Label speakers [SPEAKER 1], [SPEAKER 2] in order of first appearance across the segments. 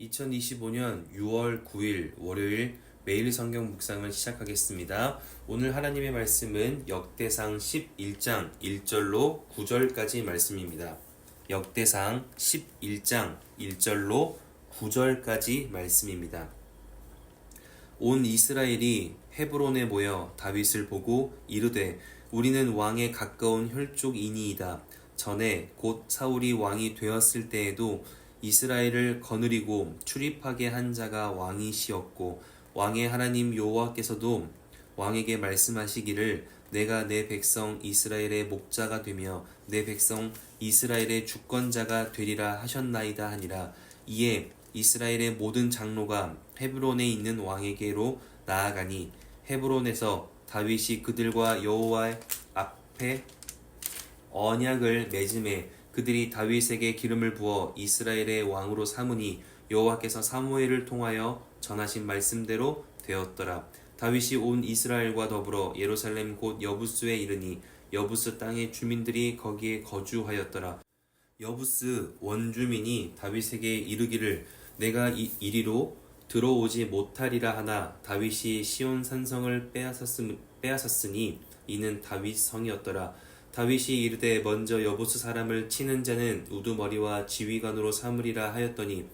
[SPEAKER 1] 2025년 6월 9일 월요일 매일 성경 묵상을 시작하겠습니다. 오늘 하나님의 말씀은 역대상 11장 1절로 9절까지 말씀입니다. 역대상 11장 1절로 9절까지 말씀입니다. 온 이스라엘이 헤브론에 모여 다윗을 보고 이르되 우리는 왕에 가까운 혈족이니이다. 전에 곧 사울이 왕이 되었을 때에도 이스라엘을 거느리고 출입하게 한 자가 왕이시었고 왕의 하나님 여호와께서도 왕에게 말씀하시기를 내가 내 백성 이스라엘의 목자가 되며 내 백성 이스라엘의 주권자가 되리라 하셨나이다 하니라. 이에 이스라엘의 모든 장로가 헤브론에 있는 왕에게로 나아가니 헤브론에서 다윗이 그들과 여호와 앞에 언약을 맺음에 그들이 다윗에게 기름을 부어 이스라엘의 왕으로 삼으니 여호와께서 사무엘을 통하여 전하신 말씀대로 되었더라. 다윗이 온 이스라엘과 더불어 예루살렘 곧 여부스에 이르니 여부스 땅의 주민들이 거기에 거주하였더라. 여부스 원주민이 다윗에게 이르기를 내가 이, 이리로 들어오지 못하리라 하나 다윗이 시온 산성을 빼앗았음, 빼앗았으니 이는 다윗 성이었더라. 다윗이 이르되 먼저 여부스 사람을 치는 자는 우두머리와 지휘관으로 삼으리라 하였더니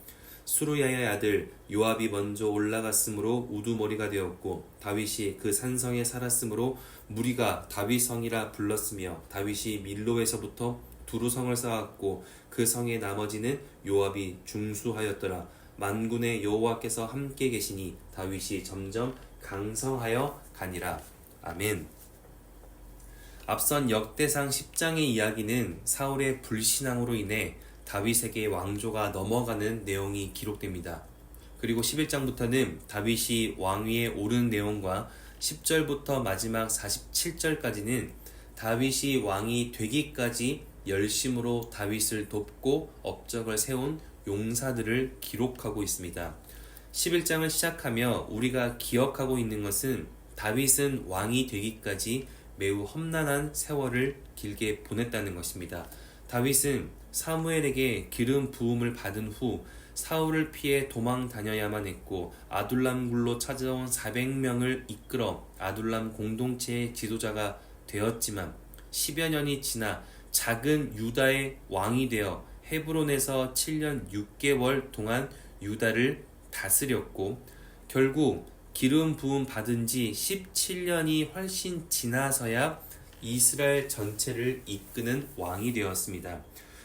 [SPEAKER 1] 수루야의 아들 요압이 먼저 올라갔으므로 우두머리가 되었고 다윗이 그 산성에 살았으므로 무리가 다윗성이라 불렀으며 다윗이 밀로에서부터 두루성을 쌓았고 그 성의 나머지는 요압이 중수하였더라 만군의 여호와께서 함께 계시니 다윗이 점점 강성하여 가니라 아멘. 앞선 역대상 10장의 이야기는 사울의 불신앙으로 인해 다윗에게 왕조가 넘어가는 내용이 기록됩니다. 그리고 11장부터는 다윗이 왕위에 오른 내용과 10절부터 마지막 47절까지는 다윗이 왕이 되기까지 열심으로 다윗을 돕고 업적을 세운 용사들을 기록하고 있습니다. 11장을 시작하며 우리가 기억하고 있는 것은 다윗은 왕이 되기까지 매우 험난한 세월을 길게 보냈다는 것입니다. 다윗은 사무엘에게 기름 부음을 받은 후 사울을 피해 도망 다녀야만 했고 아둘람 굴로 찾아온 400명을 이끌어 아둘람 공동체의 지도자가 되었지만 10여 년이 지나 작은 유다의 왕이 되어 헤브론에서 7년 6개월 동안 유다를 다스렸고 결국 기름 부음 받은 지 17년이 훨씬 지나서야 이스라엘 전체를 이끄는 왕이 되었습니다.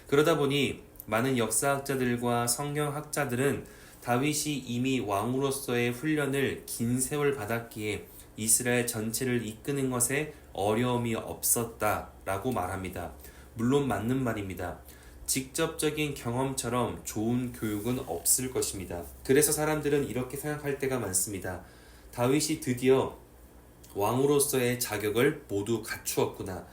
[SPEAKER 1] 그러다 보니 많은 역사학자들과 성경학자들은 다윗이 이미 왕으로서의 훈련을 긴 세월 받았기에 이스라엘 전체를 이끄는 것에 어려움이 없었다라고 말합니다. 물론 맞는 말입니다. 직접적인 경험처럼 좋은 교육은 없을 것입니다. 그래서 사람들은 이렇게 생각할 때가 많습니다. 다윗이 드디어 왕으로서의 자격을 모두 갖추었구나.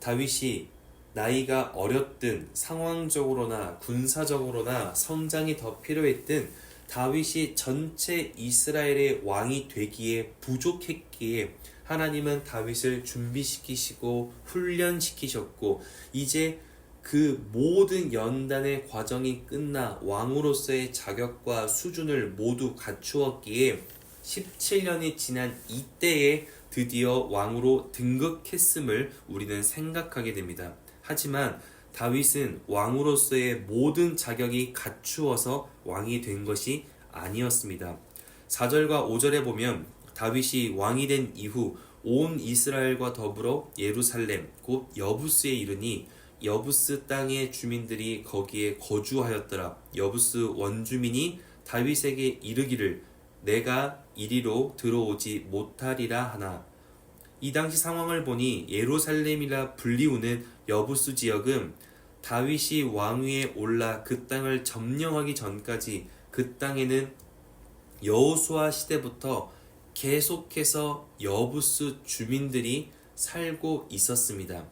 [SPEAKER 1] 다윗이 나이가 어렸든 상황적으로나 군사적으로나 성장이 더 필요했든 다윗이 전체 이스라엘의 왕이 되기에 부족했기에 하나님은 다윗을 준비시키시고 훈련시키셨고 이제 그 모든 연단의 과정이 끝나 왕으로서의 자격과 수준을 모두 갖추었기에 17년이 지난 이때에 드디어 왕으로 등극했음을 우리는 생각하게 됩니다. 하지만 다윗은 왕으로서의 모든 자격이 갖추어서 왕이 된 것이 아니었습니다. 4절과 5절에 보면 다윗이 왕이 된 이후 온 이스라엘과 더불어 예루살렘 곧 여부스에 이르니 여부스 땅의 주민들이 거기에 거주하였더라. 여부스 원주민이 다윗에게 이르기를 내가 이리로 들어오지 못하리라 하나 이 당시 상황을 보니 예루살렘이라 불리우는 여부스 지역은 다윗이 왕위에 올라 그 땅을 점령하기 전까지 그 땅에는 여호수아 시대부터 계속해서 여부스 주민들이 살고 있었습니다.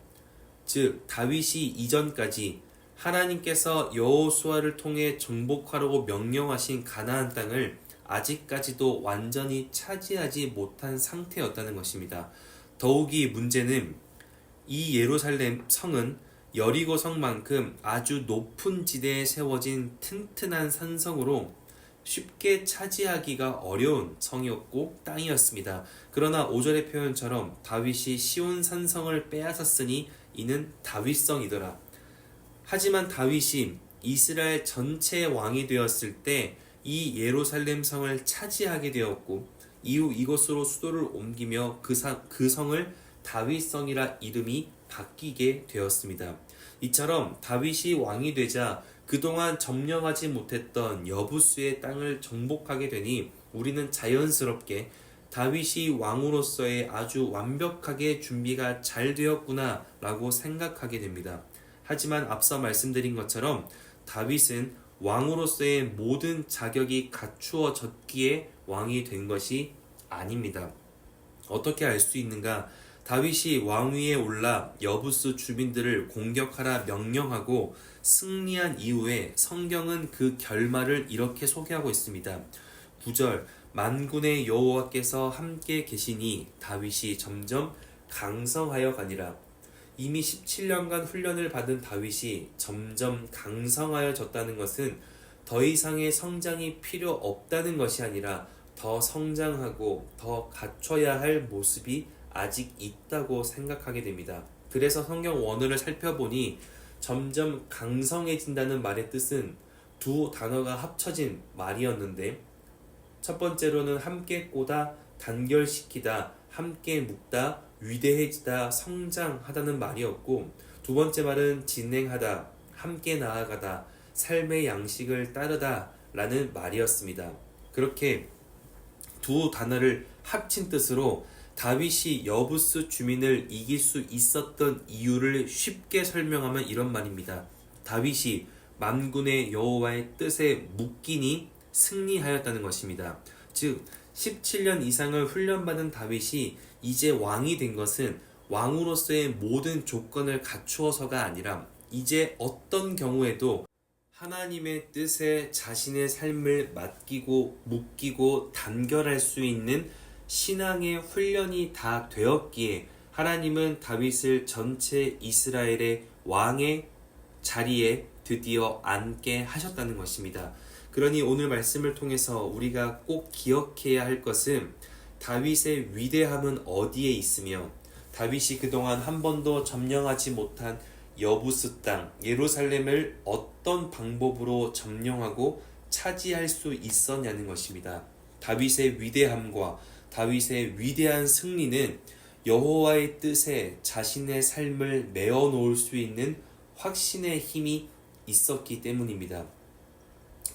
[SPEAKER 1] 즉 다윗이 이전까지 하나님께서 여호수아를 통해 정복하라고 명령하신 가나안 땅을 아직까지도 완전히 차지하지 못한 상태였다는 것입니다. 더욱이 문제는 이 예루살렘 성은 여리고 성만큼 아주 높은 지대에 세워진 튼튼한 산성으로 쉽게 차지하기가 어려운 성이었고 땅이었습니다. 그러나 5절의 표현처럼 다윗이 시온 산성을 빼앗았으니 이는 다윗성이더라. 하지만 다윗이 이스라엘 전체 왕이 되었을 때 이 예루살렘 성을 차지하게 되었고 이후 이곳으로 수도를 옮기며 그, 사, 그 성을 다윗성이라 이름이 바뀌게 되었습니다. 이처럼 다윗이 왕이 되자 그동안 점령하지 못했던 여부수의 땅을 정복하게 되니 우리는 자연스럽게 다윗이 왕으로서의 아주 완벽하게 준비가 잘 되었구나 라고 생각하게 됩니다. 하지만 앞서 말씀드린 것처럼 다윗은 왕으로서의 모든 자격이 갖추어졌기에 왕이 된 것이 아닙니다. 어떻게 알 수 있는가? 다윗이 왕위에 올라 여부스 주민들을 공격하라 명령하고 승리한 이후에 성경은 그 결말을 이렇게 소개하고 있습니다. 9절 만군의 여호와께서 함께 계시니 다윗이 점점 강성하여 가니라. 이미 17년간 훈련을 받은 다윗이 점점 강성하여졌다는 것은 더 이상의 성장이 필요 없다는 것이 아니라 더 성장하고 더 갖춰야 할 모습이 아직 있다고 생각하게 됩니다. 그래서 성경 원어를 살펴보니 점점 강성해진다는 말의 뜻은 두 단어가 합쳐진 말이었는데 첫 번째로는 함께 꼬다 단결시키다 함께 묶다 위대해지다 성장하다는 말이었고 두 번째 말은 진행하다 함께 나아가다 삶의 양식을 따르다 라는 말이었습니다. 그렇게 두 단어를 합친 뜻으로 다윗이 여부스 주민을 이길 수 있었던 이유를 쉽게 설명하면 이런 말입니다. 다윗이 만군의 여호와의 뜻에 묶이니 승리하였다는 것입니다. 즉 17년 이상을 훈련받은 다윗이 이제 왕이 된 것은 왕으로서의 모든 조건을 갖추어서가 아니라 이제 어떤 경우에도 하나님의 뜻에 자신의 삶을 맡기고 묶이고 단결할 수 있는 신앙의 훈련이 다 되었기에 하나님은 다윗을 전체 이스라엘의 왕의 자리에 드디어 앉게 하셨다는 것입니다. 그러니 오늘 말씀을 통해서 우리가 꼭 기억해야 할 것은 다윗의 위대함은 어디에 있으며 다윗이 그동안 한 번도 점령하지 못한 여부스 땅 예루살렘을 어떤 방법으로 점령하고 차지할 수 있었냐는 것입니다. 다윗의 위대함과 다윗의 위대한 승리는 여호와의 뜻에 자신의 삶을 메어 놓을 수 있는 확신의 힘이 있었기 때문입니다.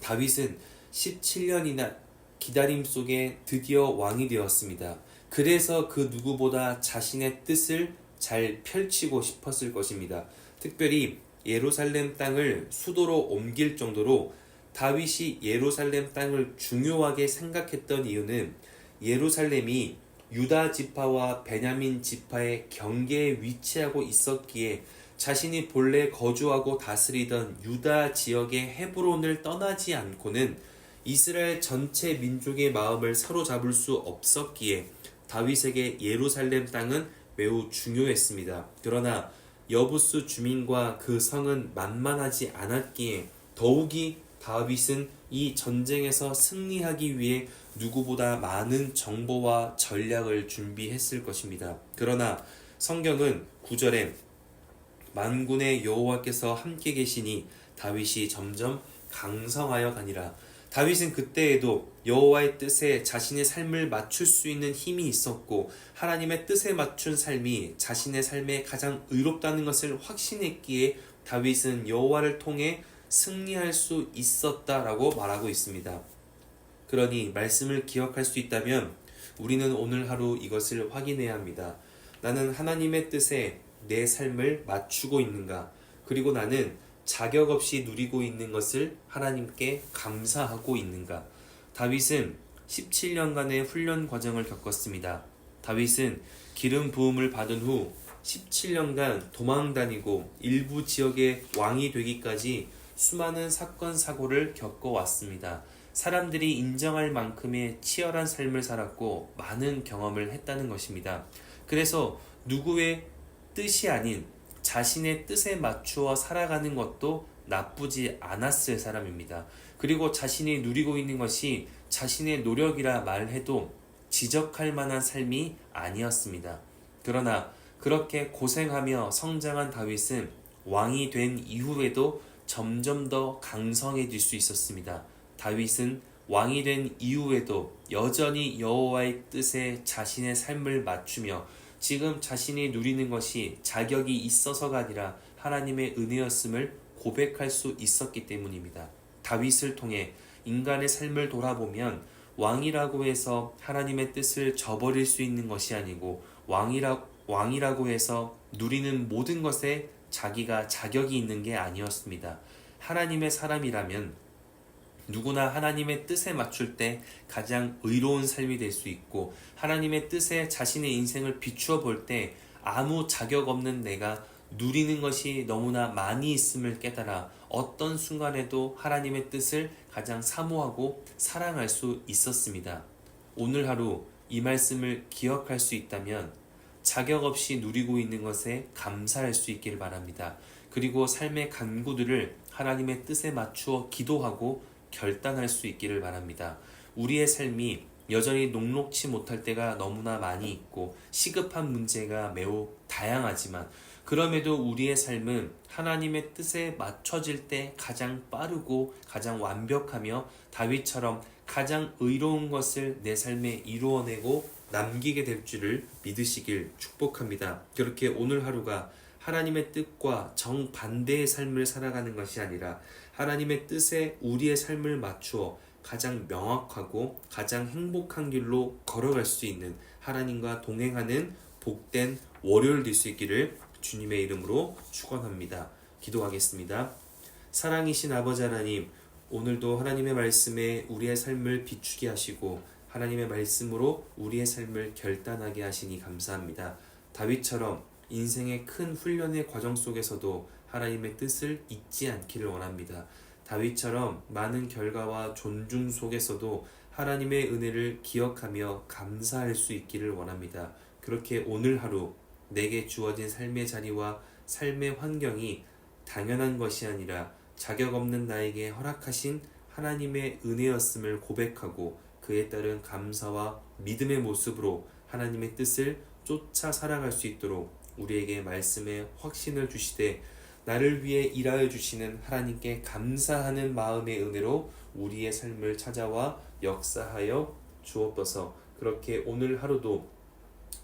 [SPEAKER 1] 다윗은 17년이나 기다림 속에 드디어 왕이 되었습니다. 그래서 그 누구보다 자신의 뜻을 잘 펼치고 싶었을 것입니다. 특별히 예루살렘 땅을 수도로 옮길 정도로 다윗이 예루살렘 땅을 중요하게 생각했던 이유는 예루살렘이 유다 지파와 베냐민 지파의 경계에 위치하고 있었기에 자신이 본래 거주하고 다스리던 유다 지역의 헤브론을 떠나지 않고는 이스라엘 전체 민족의 마음을 사로잡을 수 없었기에 다윗에게 예루살렘 땅은 매우 중요했습니다. 그러나 여부스 주민과 그 성은 만만하지 않았기에 더욱이 다윗은 이 전쟁에서 승리하기 위해 누구보다 많은 정보와 전략을 준비했을 것입니다. 그러나 성경은 9절에 만군의 여호와께서 함께 계시니 다윗이 점점 강성하여 가니라. 다윗은 그때에도 여호와의 뜻에 자신의 삶을 맞출 수 있는 힘이 있었고 하나님의 뜻에 맞춘 삶이 자신의 삶에 가장 의롭다는 것을 확신했기에 다윗은 여호와를 통해 승리할 수 있었다라고 말하고 있습니다. 그러니 말씀을 기억할 수 있다면 우리는 오늘 하루 이것을 확인해야 합니다. 나는 하나님의 뜻에 내 삶을 맞추고 있는가? 그리고 나는 자격 없이 누리고 있는 것을 하나님께 감사하고 있는가? 다윗은 17년간의 훈련 과정을 겪었습니다. 다윗은 기름 부음을 받은 후 17년간 도망 다니고 일부 지역의 왕이 되기까지 수많은 사건 사고를 겪어왔습니다. 사람들이 인정할 만큼의 치열한 삶을 살았고 많은 경험을 했다는 것입니다. 그래서 누구의 뜻이 아닌 자신의 뜻에 맞추어 살아가는 것도 나쁘지 않았을 사람입니다. 그리고 자신이 누리고 있는 것이 자신의 노력이라 말해도 지적할 만한 삶이 아니었습니다. 그러나 그렇게 고생하며 성장한 다윗은 왕이 된 이후에도 점점 더 강성해질 수 있었습니다. 다윗은 왕이 된 이후에도 여전히 여호와의 뜻에 자신의 삶을 맞추며 지금 자신이 누리는 것이 자격이 있어서가 아니라 하나님의 은혜였음을 고백할 수 있었기 때문입니다. 다윗을 통해 인간의 삶을 돌아보면 왕이라고 해서 하나님의 뜻을 저버릴 수 있는 것이 아니고 왕이라, 왕이라고 해서 누리는 모든 것에 자기가 자격이 있는 게 아니었습니다. 하나님의 사람이라면 누구나 하나님의 뜻에 맞출 때 가장 의로운 삶이 될 수 있고 하나님의 뜻에 자신의 인생을 비추어 볼 때 아무 자격 없는 내가 누리는 것이 너무나 많이 있음을 깨달아 어떤 순간에도 하나님의 뜻을 가장 사모하고 사랑할 수 있었습니다. 오늘 하루 이 말씀을 기억할 수 있다면 자격 없이 누리고 있는 것에 감사할 수 있기를 바랍니다. 그리고 삶의 간구들을 하나님의 뜻에 맞추어 기도하고 결단할 수 있기를 바랍니다. 우리의 삶이 여전히 녹록치 못할 때가 너무나 많이 있고 시급한 문제가 매우 다양하지만 그럼에도 우리의 삶은 하나님의 뜻에 맞춰질 때 가장 빠르고 가장 완벽하며 다윗처럼 가장 의로운 것을 내 삶에 이루어내고 남기게 될 줄을 믿으시길 축복합니다. 그렇게 오늘 하루가 하나님의 뜻과 정반대의 삶을 살아가는 것이 아니라 하나님의 뜻에 우리의 삶을 맞추어 가장 명확하고 가장 행복한 길로 걸어갈 수 있는 하나님과 동행하는 복된 월요일 될 수 있기를 주님의 이름으로 축원합니다. 기도하겠습니다. 사랑이신 아버지 하나님, 오늘도 하나님의 말씀에 우리의 삶을 비추게 하시고 하나님의 말씀으로 우리의 삶을 결단하게 하시니 감사합니다. 다윗처럼 인생의 큰 훈련의 과정 속에서도 하나님의 뜻을 잊지 않기를 원합니다. 다윗처럼 많은 결과와 존중 속에서도 하나님의 은혜를 기억하며 감사할 수 있기를 원합니다. 그렇게 오늘 하루 내게 주어진 삶의 자리와 삶의 환경이 당연한 것이 아니라 자격 없는 나에게 허락하신 하나님의 은혜였음을 고백하고 그에 따른 감사와 믿음의 모습으로 하나님의 뜻을 쫓아 살아갈 수 있도록 우리에게 말씀에 확신을 주시되 나를 위해 일하여 주시는 하나님께 감사하는 마음의 은혜로 우리의 삶을 찾아와 역사하여 주옵소서. 그렇게 오늘 하루도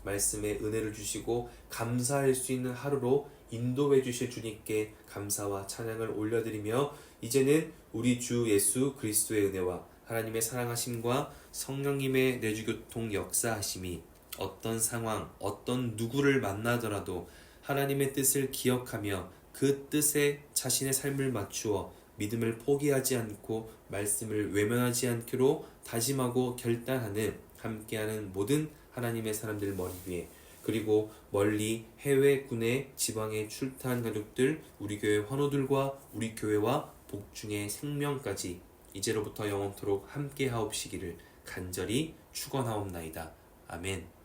[SPEAKER 1] 말씀에 은혜를 주시고 감사할 수 있는 하루로 인도해 주실 주님께 감사와 찬양을 올려드리며 이제는 우리 주 예수 그리스도의 은혜와 하나님의 사랑하심과 성령님의 내주교통 역사하심이 어떤 상황, 어떤 누구를 만나더라도 하나님의 뜻을 기억하며 그 뜻에 자신의 삶을 맞추어 믿음을 포기하지 않고 말씀을 외면하지 않기로 다짐하고 결단하는 함께하는 모든 하나님의 사람들 머리 위에 그리고 멀리 해외 군내 지방에 출타한 가족들 우리 교회 환우들과 우리 교회와 복중의 생명까지 이제로부터 영원토록 함께 하옵시기를 간절히 축원하옵나이다. 아멘.